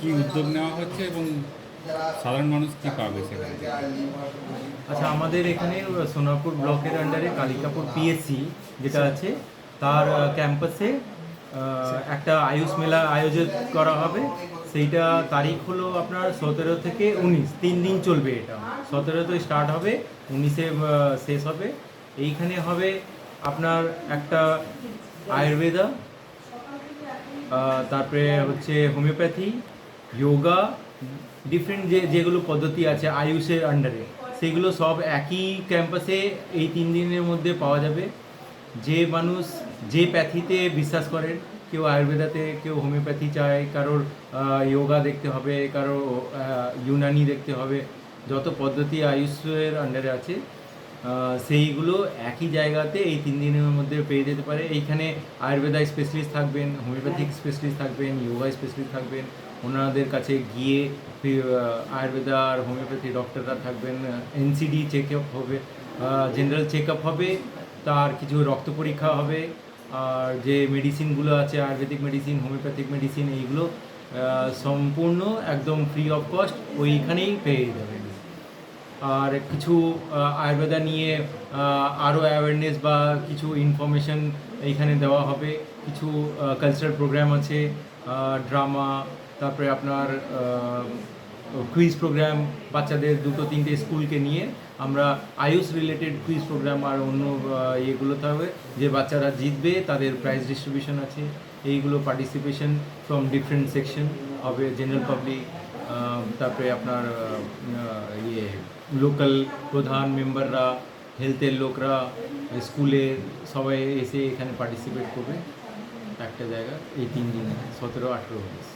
কি উদ্যোগ নেওয়া হচ্ছে এবং সাধারণ মানুষ কি পাবে সেখানে আচ্ছা আমাদের এখানে সোনারপুর ব্লকের আন্ডারে কালিকাপুর পিএসসি যেটা আছে তার ক্যাম্পাসে একটা আয়ুষ মেলা আয়োজন করা হবে। সেইটা তারিখ হলো আপনার সতেরো থেকে উনিশ তিন দিন চলবে এটা। সতেরোতে স্টার্ট হবে উনিশে শেষ হবে। এইখানে হবে আপনার একটা আয়ুর্বেদা তারপরে হচ্ছে হোমিওপ্যাথি যোগা ডিফারেন্ট যে, যেগুলো পদ্ধতি আছে, আয়ুষের আন্ডারে সেগুলো সব একই ক্যাম্পাসে এই তিন দিনের মধ্যে পাওয়া যাবে। যে মানুষ যে প্যাথিতে বিশ্বাস করেন, কেউ আয়ুর্বেদাতে, কেউ হোমিওপ্যাথি চায়, কারোর যোগা দেখতে হবে, কারও ইউনানি দেখতে হবে, যত পদ্ধতি আয়ুষের আন্ডারে আছে সেইগুলো একই জায়গাতে এই তিন দিনের মধ্যে পেয়ে যেতে পারে। এইখানে আয়ুর্বেদা স্পেশালিস্ট থাকবেন হোমিওপ্যাথিক স্পেশালিস্ট থাকবেন যোগা স্পেশালিস্ট থাকবেন ওনাদের কাছে গিয়ে আয়ুর্বেদা আর হোমিওপ্যাথি ডক্টররা থাকবেন এনসিডি চেক আপ হবে জেনারেল চেক আপ হবে তার কিছু রক্ত পরীক্ষা হবে আর যে মেডিসিনগুলো আছে আয়ুর্বেদিক মেডিসিন হোমিওপ্যাথিক মেডিসিন এইগুলো সম্পূর্ণ একদম ফ্রি অফ কস্ট ওইখানেই পেয়ে যাবেন। আর কিছু আয়ুর্বেদা নিয়ে আরও অ্যাওয়ারনেস বা কিছু ইনফরমেশন এইখানে দেওয়া হবে। কিছু কালচারাল প্রোগ্রাম আছে ড্রামা তারপরে আপনার কুইজ প্রোগ্রাম বাচ্চাদের দুটো তিনটে স্কুলকে নিয়ে আমরা আয়ুষ রিলেটেড কুইজ প্রোগ্রাম আর অন্য ইয়েগুলোতে হবে, যে বাচ্চারা জিতবে তাদের প্রাইজ ডিস্ট্রিবিউশন আছে। এইগুলো পার্টিসিপেশন ফ্রম ডিফারেন্ট সেকশন হবে জেনারেল পাবলিক তারপরে আপনার লোকাল প্রধান মেম্বাররা, হেলথের লোকরা স্কুলের সবাই এসে এখানে পার্টিসিপেট করবে। একটা জায়গা, এই তিন দিনে, সতেরো আঠেরো উনিশ